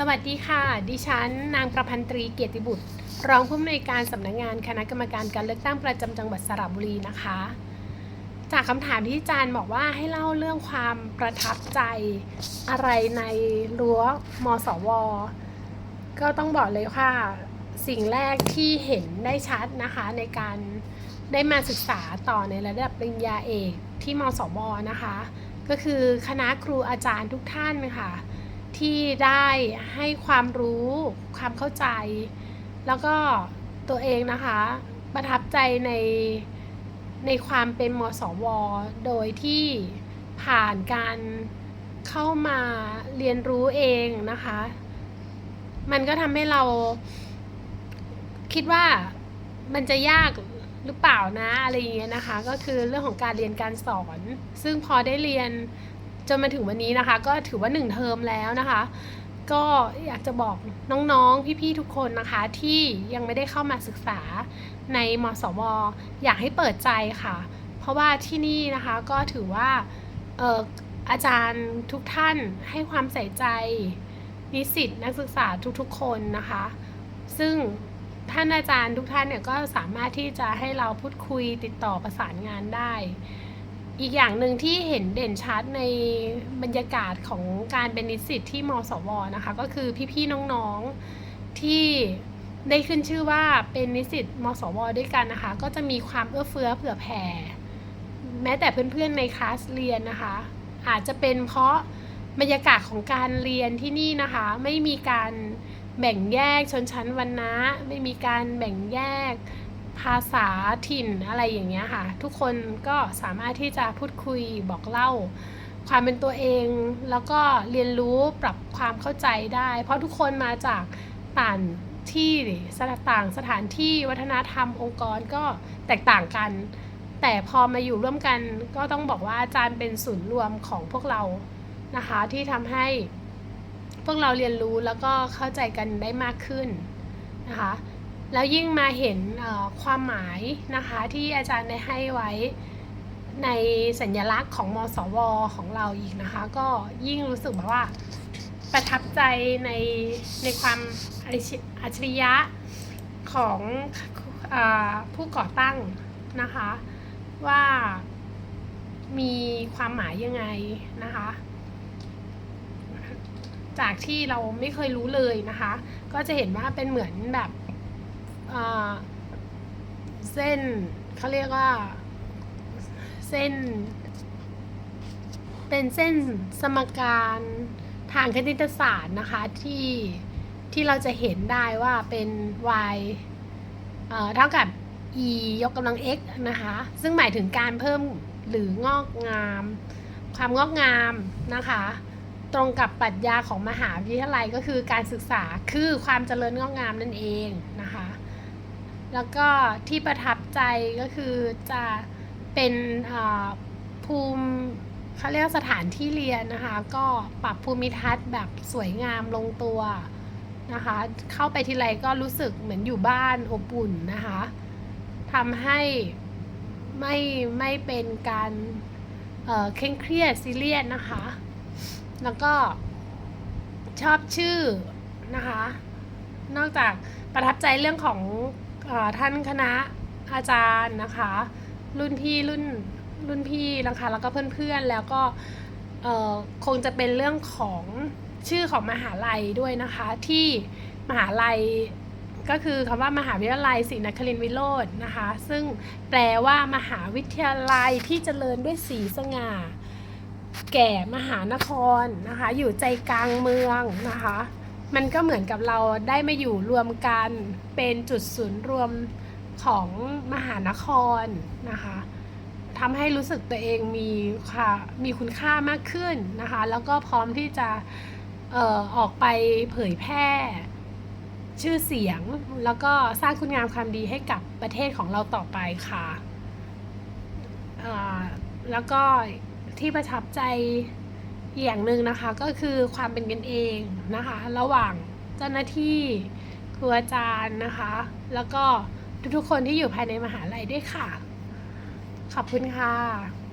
สวัสดีค่ะ ดิฉัน นางประพันตรีเกียรติบุตร รองผู้อำนวยการสำนักงานคณะกรรมการการเลือกตั้งประจำจังหวัดสระบุรีนะคะ จากคำถามที่อาจารย์บอกว่าให้เล่าเรื่องความประทับใจอะไรในรั้วมสว ก็ต้องบอกเลยว่าสิ่งแรกที่เห็นได้ชัดนะคะในการได้มาศึกษาต่อในระดับปริญญาเอกที่มสวนะคะ ก็คือคณะครูอาจารย์ทุกท่านค่ะ ที่ได้ให้ความรู้ความเข้าใจ แล้วก็ตัวเองนะคะ ประทับใจในในความเป็นมสว โดยที่ผ่านการเข้ามาเรียนรู้เองนะคะ มันก็ทำให้เราคิดว่ามันจะยากหรือเปล่านะอะไรอย่างเงี้ยนะคะ ก็คือเรื่องของการเรียนการสอน ซึ่งพอได้เรียน จนมาถึงวันนี้นะคะ ก็ถือว่าหนึ่งเทอมแล้วนะคะ ก็อยากจะบอกน้องๆ พี่ๆ ทุกคนนะคะ ที่ยังไม่ได้เข้ามาศึกษาในมสว อยากให้เปิดใจค่ะ เพราะว่าที่นี่นะคะก็ถือว่าอออาจารย์ทุกท่านให้ความใส่ใจ นิสิตนักศึกษาทุกๆ คนนะคะ ซึ่งท่านอาจารย์ทุกท่านเนี่ยก็สามารถที่จะให้เราพูดคุยติดต่อประสานงานได้ อีกอย่างหนึ่งที่เห็นเด่นชัดในบรรยากาศของการเป็นนิสิตที่มสวนะคะ ก็คือพี่ๆน้องๆที่ได้ขึ้นชื่อว่าเป็นนิสิตมสวด้วยกันนะคะ ก็จะมีความเอื้อเฟื้อเผื่อแผ่ แม้แต่เพื่อนๆในคลาสเรียนนะคะ อาจจะเป็นเพราะบรรยากาศของการเรียนที่นี่นะคะ ไม่มีการแบ่งแยกชนชั้นวรรณะ ไม่มีการแบ่งแยก ภาษาถิ่นอะไรอย่างเงี้ยค่ะ ทุกคนก็สามารถที่จะพูดคุยบอกเล่า ความเป็นตัวเองแล้วก็เรียนรู้ปรับความเข้าใจได้ เพราะทุกคนมาจากต่างที่สถาต่างสถานที่วัฒนธรรมองค์กรก็แตกต่างกัน แต่พอมาอยู่ร่วมกันก็ต้องบอกว่าอาจารย์เป็นศูนย์รวมของพวกเรานะคะที่ทำให้พวกเราเรียนรู้แล้วก็เข้าใจกันได้มากขึ้นนะคะ แล้วยิ่งมาเห็นความหมายนะคะที่อาจารย์ได้ให้ไว้ในสัญลักษณ์ของมสว ของเราอีกนะคะ ก็ยิ่งรู้สึกแบบว่าประทับใจในในความอัจฉริยะของอผู้ก่อตั้งนะคะ ว่ามีความหมายยังไงนะคะ จากที่เราไม่เคยรู้เลยนะคะ ก็จะเห็นว่าเป็นเหมือนแบบ เส้นเขาเรียกว่า เส้น เป็นเส้นสมการทางคณิตศาสตร์นะคะที่ที่เราจะเห็นได้ว่าเป็น y เอ่อเท่ากับ e ยกกำลัง x นะคะ ซึ่งหมายถึงการเพิ่มหรืองอกงาม ความงอกงามนะคะ ตรงกับปรัชญาของมหาวิทยาลัยก็คือการศึกษาคือความเจริญงอกงามนั่นเองนะคะ แล้วก็ที่ประทับใจก็คือจะเป็นภูมิเขาเรียกสถานที่เรียนนะคะ ก็ปรับภูมิทัศน์แบบสวยงามลงตัวนะคะ เข้าไปทีไรก็รู้สึกเหมือนอยู่บ้านอบอุ่นนะคะทำให้ไม่ไม่เป็นการเเคร่งเครียดซีเรียสนะคะ แล้วก็ชอบชื่อนะคะ นอกจากประทับใจเรื่องของ ท่านคณะอาจารย์นะคะ รุ่นพี่รุ่นรุ่นพี่นะคะแล้วก็เพื่อนๆแล้วก็คงจะเป็นเรื่องของชื่อของมหาลัยด้วยนะคะ ที่มหาลัยก็คือคำว่ามหาวิทยาลัยศรีนครินทรวิโรจน์นะคะ ซึ่งแปลว่ามหาวิทยาลัยที่เจริญด้วยสีสง่า แก่มหานครนะคะ อยู่ใจกลางเมืองนะคะ มันก็เหมือนกับเราได้มาอยู่รวมกันเป็นจุดศูนย์รวมของมหานครนะคะทำให้รู้สึกตัวเองมีค่ะมีคุณค่ามากขึ้นนะคะ แล้วก็พร้อมที่จะเอ่อออกไปเผยแพร่ชื่อเสียง แล้วก็สร้างคุณงามความดีให้กับประเทศของเราต่อไปค่ะเอ่อแล้วก็ที่ประทับใจ อีกอย่างหนึ่งนะคะก็คือความเป็นกันเองนะคะ ระหว่างเจ้าหน้าที่ครูอาจารย์นะคะ แล้วก็ทุกๆคนที่อยู่ภายในมหาลัยด้วยค่ะ ขอบคุณค่ะ